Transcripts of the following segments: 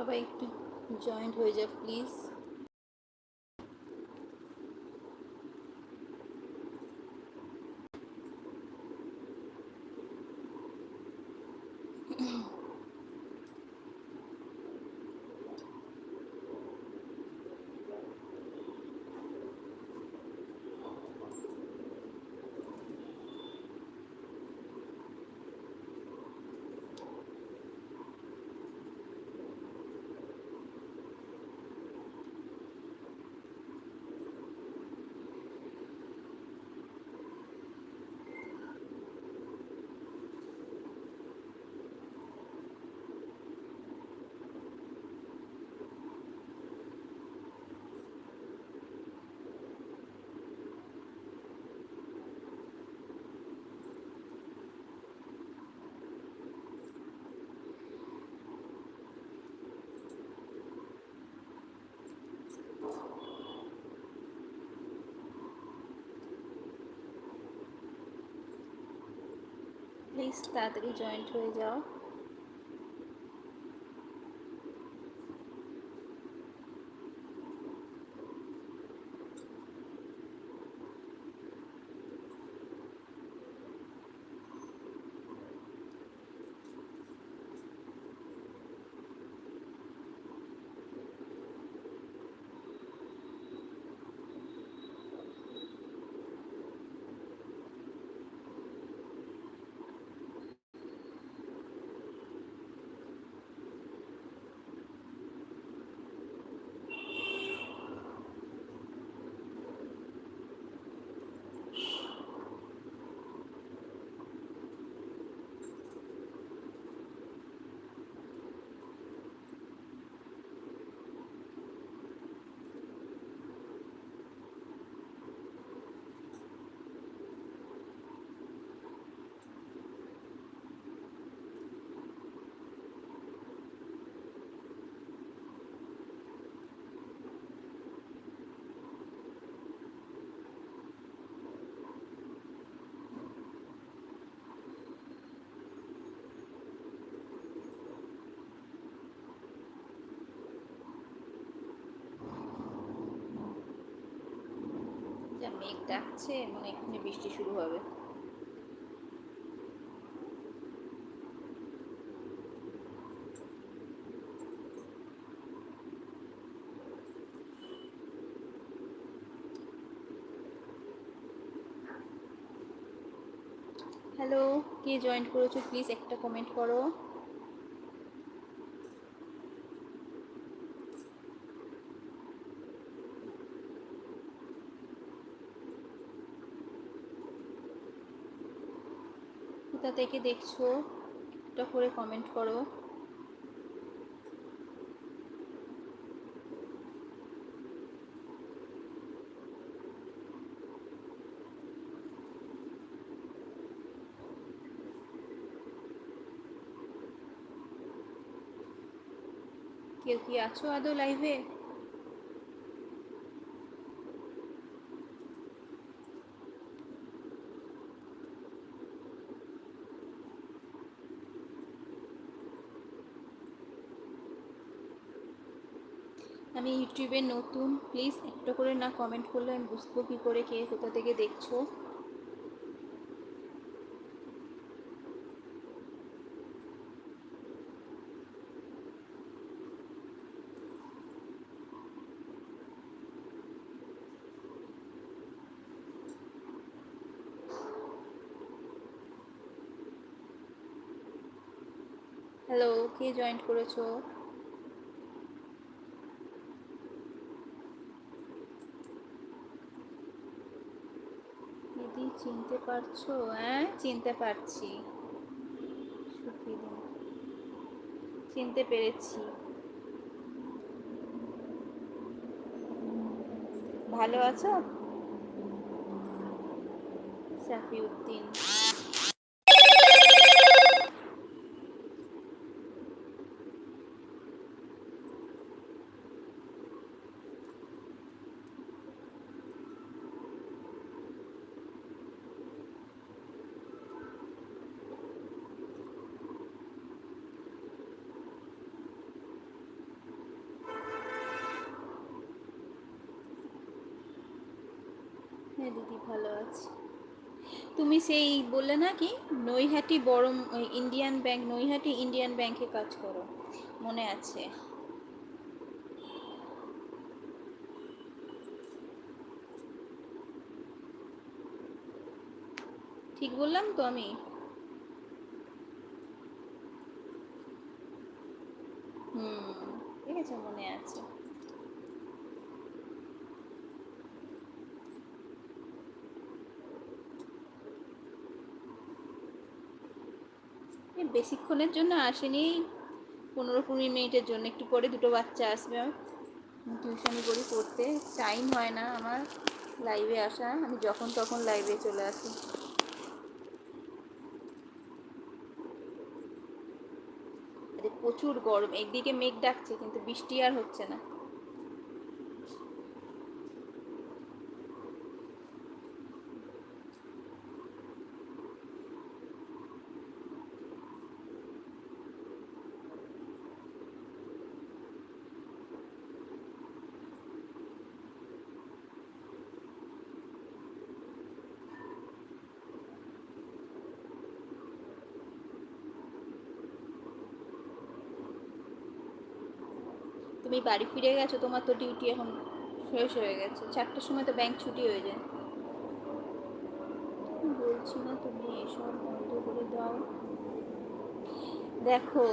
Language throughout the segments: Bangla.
সবাই একটু জয়েন্ট হয়ে যাও প্লিজ প্লিজ তাড়াতাড়ি জয়েন্ট হয়ে যাও যা মেঘ ডাকছে, মনে এক্ষুনি বৃষ্টি শুরু হবে। হ্যালো কে জয়েন করেছ? প্লিজ একটা কমেন্ট করো। কোথা থেকে দেখছ একটা করে কমেন্ট করো। কেউ কি আছো আদৌ লাইভে আমি ইউটিউবে নতুন, প্লিজ একটা করে না কমেন্ট করলে আমি বুঝব কী করে কে কোথা থেকে দেখছ। হ্যালো কে জয়েন্ট করেছ দিদি চিনতে পারছ হ্যাঁ? চিনতে পারছি। চিনতে পেরেছি। ভালো আছো? সাফিউদ্দিন। হ্যাঁ দিদি ভালো আছি। তুমি সেই বললে না কি, নৈহাটি বড় ইন্ডিয়ান ব্যাংক নৈহাটি ইন্ডিয়ান ব্যাংকে কাজ করো, মনে আছে। ঠিক বললাম তো আমি? হুম, ঠিক আছে, মনে আছে এই বেশিক্ষণের জন্য আসেনি। পনেরো কুড়ি মিনিটের জন্য একটু পরে দুটো বাচ্চা আসবে। টিউশনি করি পড়তে টাইম হয় না আমার লাইভে আসা। আমি যখন তখন লাইভে চলে আসি। প্রচুর গরম। একদিকে মেঘ ডাকছে, কিন্তু বৃষ্টি আর হচ্ছে না। তুমি বাড়ি ফিরে গেছো, তোমার তো ডিউটি এখন শেষ হয়ে গেছে। চারটার সময় তো ব্যাংক ছুটি হয়ে যায়। বলছি না তুমি এসব বন্ধ করে দাও। দেখো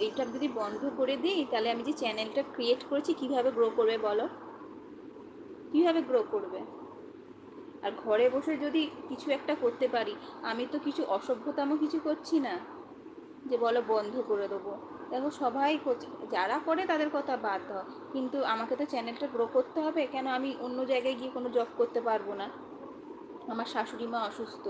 এটা যদি বন্ধ করে দিই, তাহলে আমি যে চ্যানেলটা ক্রিয়েট করেছি, কীভাবে গ্রো করবে বলো? কীভাবে গ্রো করবে? আর ঘরে বসে যদি কিছু একটা করতে পারি, আমি তো কিছু অসভ্যতামও কিছু করছি না। যে বলো বন্ধ করে দেবো। দেখো সবাই যারা করে তাদের কথা বাদ দাও। কিন্তু আমাকে তো চ্যানেলটা গ্রো করতে হবে, কেন আমি অন্য জায়গায় গিয়ে কোনো জব করতে পারব না? আমার শাশুড়ি মা অসুস্থ।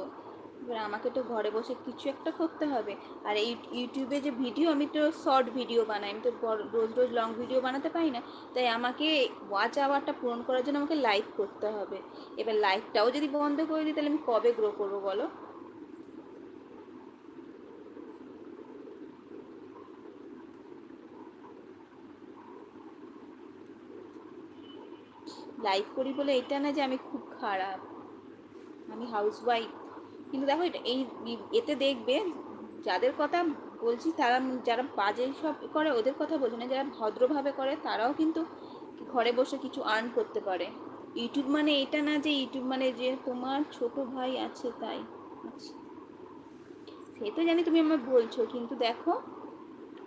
এবার আমাকে তো ঘরে বসে কিছু একটা করতে হবে। আর এই ইউটিউবে যে ভিডিও আমি তো শর্ট ভিডিও বানাই, আমি তো রোজ রোজ লং ভিডিও বানাতে পারি না। তাই আমাকে ওয়াচ আওয়ারটা পূরণ করার জন্য আমাকে লাইভ করতে হবে। এবার লাইভটাও যদি বন্ধ করে দিই, তাহলে আমি কবে গ্রো করব বলো? লাইভ করি বলে এটা না যে আমি খুব খারাপ। আমি হাউস ওয়াইফ কিন্তু দেখো এটা এই এতে দেখবে যাদের কথা বলছি তারা যারা বাজে সব করে ওদের কথা বলছি না, যারা ভদ্রভাবে করে তারাও কিন্তু ঘরে বসে কিছু আর্ন করতে পারে। ইউটিউব মানে এটা না যে ইউটিউব মানে যে তোমার ছোট ভাই আছে তাই। আচ্ছা। সে তো জানি তুমি আমার বলছো, কিন্তু দেখো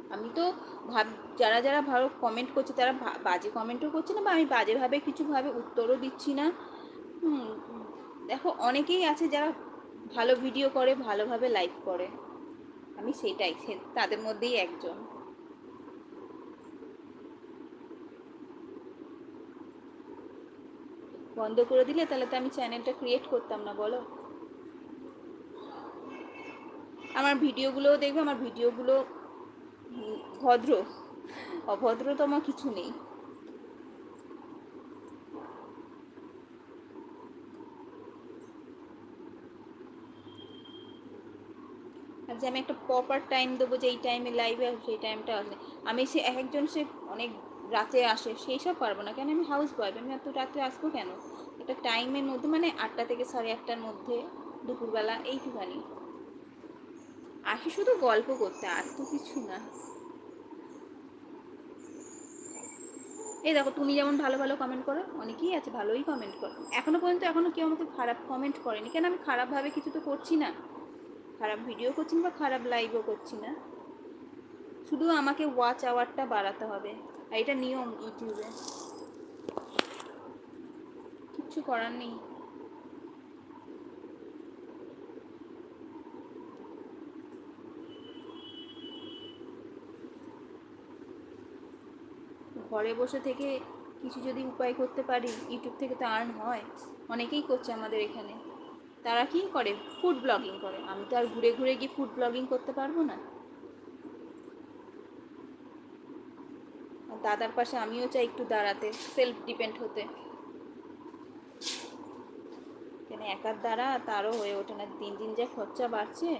আমি তো ভাব, যারা যারা ভালো কমেন্ট করছে তারা বাজে কমেন্টও করছে না বা আমি বাজেভাবে কিছুভাবে উত্তরও দিচ্ছি না। দেখো অনেকেই আছে যারা ভালো ভিডিও করে, ভালোভাবে লাইভ করে। আমি সেটাই, সে- তাদের মধ্যেই একজন। বন্ধ করে দিলে তাহলে তো আমি চ্যানেলটা ক্রিয়েট করতাম না, বলো। আমার ভিডিওগুলোও দেখবে, আমার ভিডিওগুলো ভদ্র। অভদ্রতম কিছু নেই। যে আমি একটা প্রপার টাইম দেবো যে এই টাইমে লাইভে সেই টাইমটা আসবে আমি সে এক একজন সে অনেক রাতে আসে, সেই সব পারব না। কেন আমি হাউস ওয়াইফ আমি এত রাতে আসব কেন? একটা টাইমের মধ্যে মানে আটটা থেকে সাড়ে আটটার মধ্যে, দুপুরবেলা, এইটুখানি। আসি শুধু গল্প করতে, আর তো কিছু না। এই দেখো, তুমি যেমন ভালো ভালো কমেন্ট করো, অনেকেই আছে ভালোই কমেন্ট করো। এখনও পর্যন্ত এখনও কেউ আমাকে খারাপ কমেন্ট করেনি। কেন আমি খারাপভাবে কিছু তো করছি না? খারাপ ভিডিও করছি না বা খারাপ লাইভও করছি না। শুধু আমাকে ওয়াচ আওয়ারটা বাড়াতে হবে। আর এটা নিয়ম ইউটিউবে। কিচ্ছু করার নেই। ঘরে বসে থেকে কিছু যদি উপায় করতে পারি ইউটিউব থেকে তো আর্ন হয়। অনেকেই করছে আমাদের এখানে। তারা কি করে? ফুড ব্লগিং করে। আমি তো আর ঘুরে ঘুরে গিয়ে ফুড ব্লগিং করতে পারব না। দাদার পাশে আমিও চাই একটু দাঁড়াতে সেলফ ডিপেন্ড হতে। কেন একার দ্বারা তারও হয়ে ওঠে না। দিন দিন যা খরচা বাড়ছে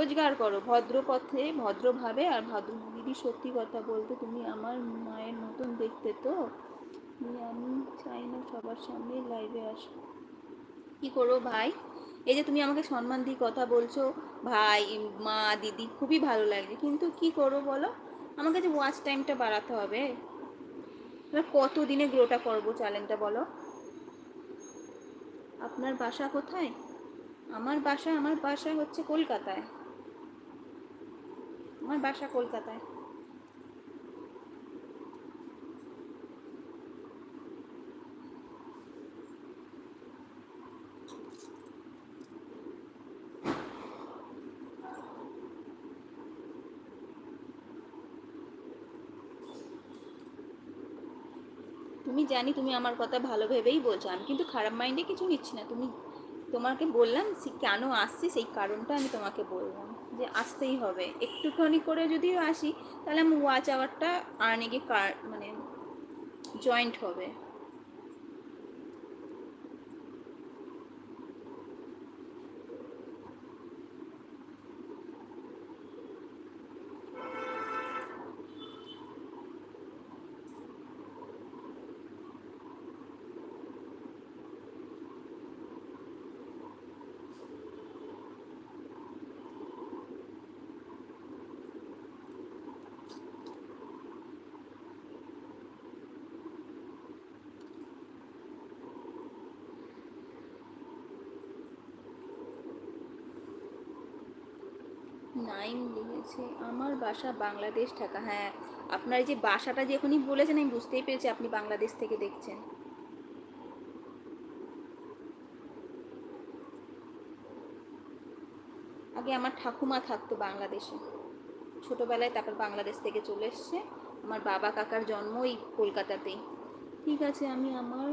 রোজগার করো। ভদ্র পথে ভদ্রভাবে আর ভদ্র দিদি সত্যি কথা বলতে তুমি আমার মায়ের মতন দেখতে তো? আমি চাই না সবার সামনে লাইভে আসো। কি করব ভাই? এই যে তুমি আমাকে সম্মান দিয়ে কথা বলছো, ভাই, মা, দিদি, খুবই ভালো লাগছে। কিন্তু কি করব বলো? আমাকে যে ওয়াচ টাইমটা বাড়াতে হবে। কত দিনে গ্রোটা করব চ্যানেলটা বলো? আপনার বাসা কোথায়? আমার বাসা আমার বাসা হচ্ছে কলকাতায়। আমার বাসা কলকাতায়। তুমি জানি তুমি আমার কথা ভালো ভেবেই বলছো আমি কিন্তু খারাপ মাইন্ডে কিছু নিচ্ছি না। তুমি তোমাকে বললাম কেন আসছি সেই কারণটা আমি তোমাকে বললাম যে আসতেই হবে। একটুখানি করে যদিও আসি, তাহলে আমি ওয়াচ আওয়ারটা আর্নিংয়ে কার মানে জয়েন্ট হবে। নাইন লিখেছে, আমার বাসা বাংলাদেশ, ঢাকা। হ্যাঁ আপনার এই যে বাসাটা যে এখনই বলেছেন, আমি বুঝতেই পেরেছি আপনি বাংলাদেশ থেকে দেখছেন। আগে আমার ঠাকুমা থাকতো বাংলাদেশে। ছোটোবেলায় তারপর বাংলাদেশ থেকে চলে এসছে। আমার বাবা কাকার জন্ম এই কলকাতাতেই। ঠিক আছে, আমি আমার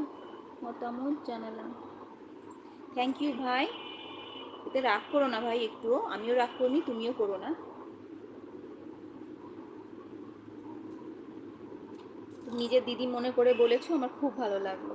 মতামত জানালাম। থ্যাংক ইউ ভাই। এতে রাগ করো না ভাই একটুও, আমিও রাগ করিনি, তুমিও করো না। নিজের দিদি মনে করে বলেছ, আমার খুব ভালো লাগল।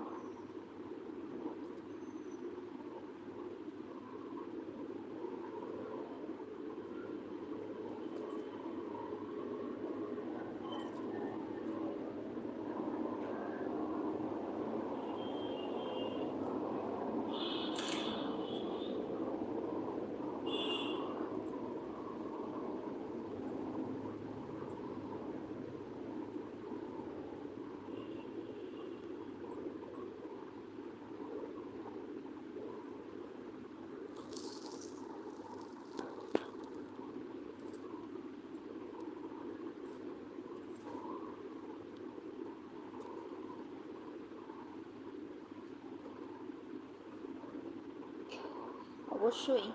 অবশ্যই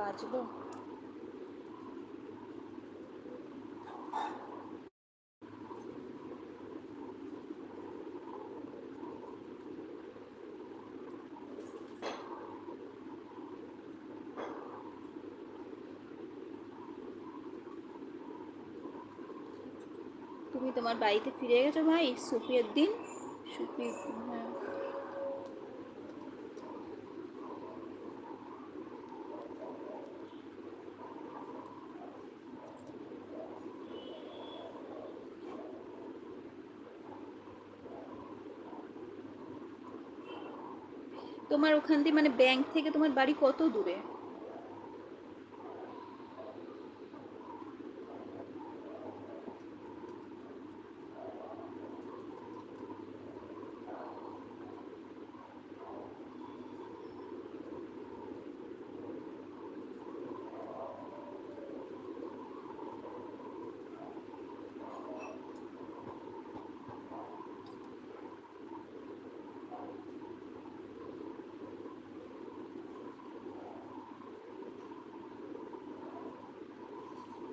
বাজলো তুমি তোমার বাড়িতে ফিরে গেছো ভাই? সুফিয়ার দিন? সুফি হ্যাঁ। তোমার ওখান দিয়ে মানে ব্যাংক থেকে তোমার বাড়ি কত দূরে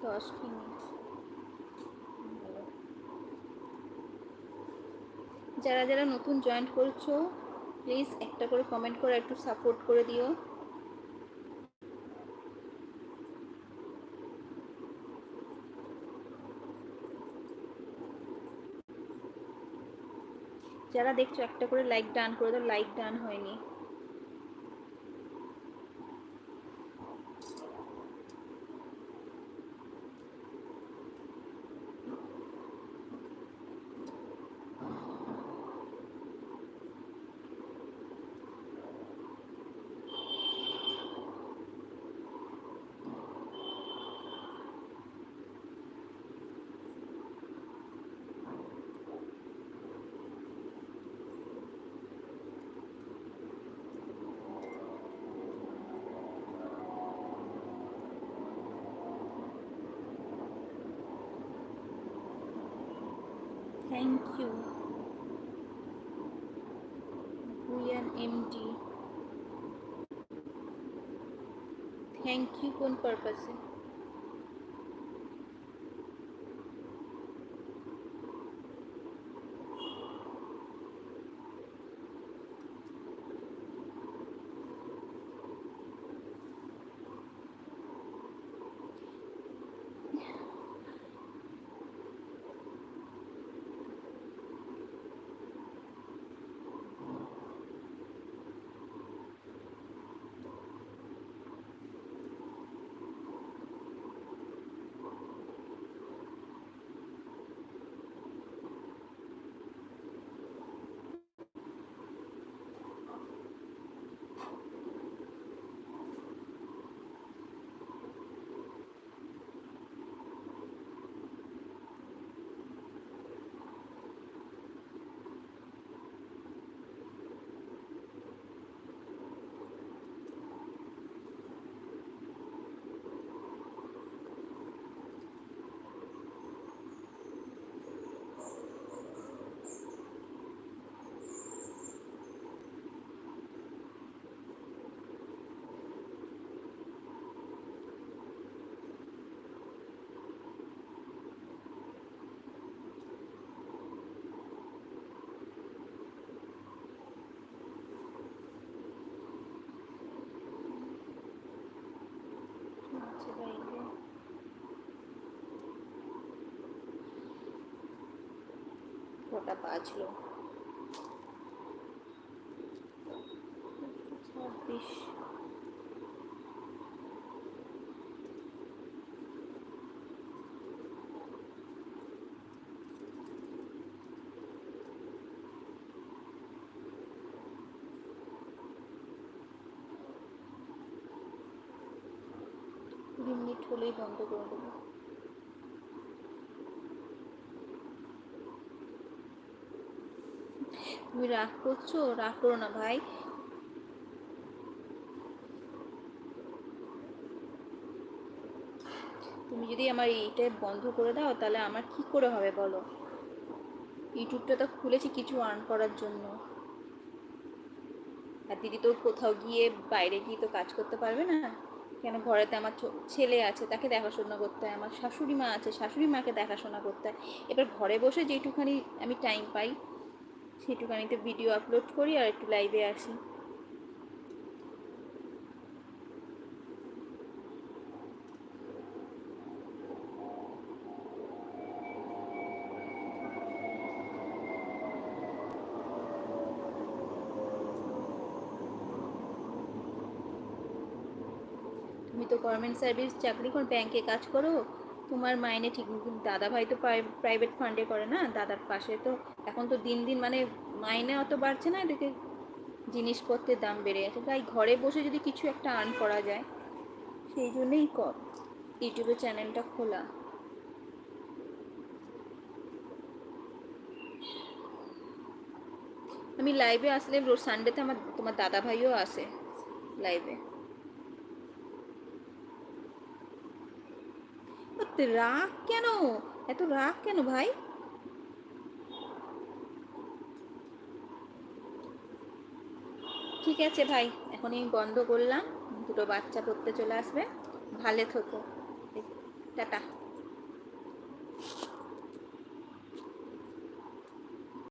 দশ মিনিট ভালো যারা যারা নতুন জয়েন্ট করছ প্লিজ একটা করে কমেন্ট করে একটু সাপোর্ট করে দিও। যারা দেখছ একটা করে লাইক ডান করে দাও লাইক ডান হয়নি। থ্যাংক ইউ ভুয়ান এমডি থ্যাংক ইউ কোন পারপাসে আছে বাইরে কটা বাজলো। ছাব্বিশ। মিনিট হলেই বন্ধ করে দেবো। তুমি রাগ করছ? রাগ করো না ভাই। তুমি যদি আমার এইটা বন্ধ করে দাও, তাহলে আমার কি করে হবে বলো? ইউটিউবটা তো খুলেছি কিছু আর্ন করার জন্য। আর দিদি তো কোথাও গিয়ে বাইরে গিয়ে তো কাজ করতে পারবে না। কেন ঘরেতে আমার ছেলে আছে, তাকে দেখাশোনা করতে হয়। আমার শাশুড়ি মা আছে, শাশুড়ি মাকে দেখাশোনা করতে হয়। এবার ঘরে বসে যেটুখানি আমি টাইম পাই সেটুখানিতে ভিডিও আপলোড করি আর একটু লাইভে আসি। তুমি তো গভর্নমেন্ট সার্ভিস চাকরি করো ব্যাংকে কাজ করো তোমার মাইনে ঠিক দাদা ভাই তো প্রাইভেট ফান্ডে করে না, দাদার পাশে তো এখন তো দিন দিন মানে মাইনে অত বাড়ছে না, এদিকে জিনিসপত্রের দাম বেড়ে গেছে। তাই ঘরে বসে যদি কিছু একটা আর্ন করা যায়, সেই জন্যই কর। ইউটিউবে চ্যানেলটা খোলা। আমি লাইভে আসলে সানডেতে আমার, তোমার দাদা ভাইও আসে লাইভে রাগ কেন? এত রাগ কেন ভাই? ঠিক আছে ভাই এখন এই বন্ধ করলাম। দুটো বাচ্চা পড়তে চলে আসবে। ভালো থেকো। টাটা।